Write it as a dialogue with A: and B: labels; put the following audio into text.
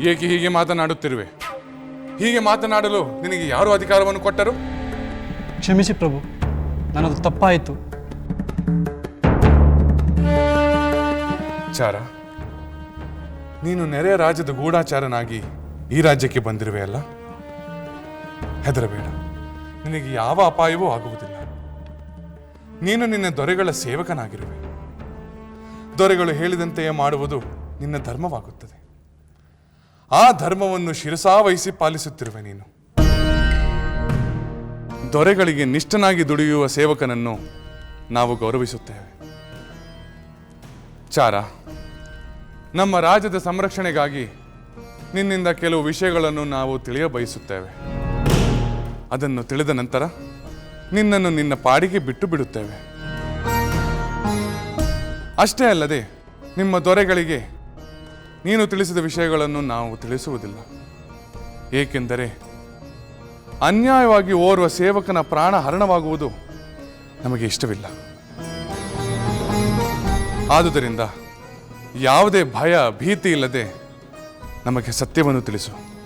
A: ಏಕೆ ಹೀಗೆ ಮಾತನಾಡುತ್ತಿರುವೆ? ಹೀಗೆ ಮಾತನಾಡಲು ನಿನಗೆ ಯಾರು ಅಧಿಕಾರವನ್ನು ಕೊಟ್ಟರು?
B: ಕ್ಷಮಿಸಿ ಪ್ರಭು ನನ್ನದು ತಪ್ಪಾಯಿತು.
A: ಚಾರ ನೀನು ನೆರೆಯ ರಾಜ್ಯದ ಗೂಢಾಚಾರನಾಗಿ ಈ ರಾಜ್ಯಕ್ಕೆ ಬಂದಿರುವೆ ಅಲ್ಲ? ಹೆದರಬೇಡ ನಿನಗೆ ಯಾವ ಅಪಾಯವೂ ಆಗುವುದಿಲ್ಲ. ನೀನು ನಿನ್ನ ದೊರೆಗಳ ಸೇವಕನಾಗಿರುವೆ. ದೊರೆಗಳು ಹೇಳಿದಂತೆಯೇ ಮಾಡುವುದು ನಿನ್ನ ಧರ್ಮವಾಗುತ್ತದೆ. ಆ ಧರ್ಮವನ್ನು ಶಿರಸಾವಹಿಸಿ ಪಾಲಿಸುತ್ತಿರುವೆ ನೀನು. ದೊರೆಗಳಿಗೆ ನಿಷ್ಠನಾಗಿ ದುಡಿಯುವ ಸೇವಕನನ್ನು ನಾವು ಗೌರವಿಸುತ್ತೇವೆ. ಚಾರ, ನಮ್ಮ ರಾಜ್ಯದ ಸಂರಕ್ಷಣೆಗಾಗಿ ನಿನ್ನಿಂದ ಕೆಲವು ವಿಷಯಗಳನ್ನು ನಾವು ತಿಳಿಯ ಬಯಸುತ್ತೇವೆ. ಅದನ್ನು ತಿಳಿದ ನಂತರ ನಿನ್ನನ್ನು ನಿನ್ನ ಪಾಡಿಗೆ ಬಿಟ್ಟು ಬಿಡುತ್ತೇವೆ. ಅಷ್ಟೇ ಅಲ್ಲದೆ ನಿಮ್ಮ ದೊರೆಗಳಿಗೆ ನೀನು ತಿಳಿಸಿದ ವಿಷಯಗಳನ್ನು ನಾವು ತಿಳಿಸುವುದಿಲ್ಲ. ಏಕೆಂದರೆ ಅನ್ಯಾಯವಾಗಿ ಓರ್ವ ಸೇವಕನ ಪ್ರಾಣ ಹರಣವಾಗುವುದು ನಮಗೆ ಇಷ್ಟವಿಲ್ಲ. ಆದುದರಿಂದ ಯಾವುದೇ ಭಯ ಭೀತಿ ಇಲ್ಲದೆ ನಮಗೆ ಸತ್ಯವನ್ನು ತಿಳಿಸು.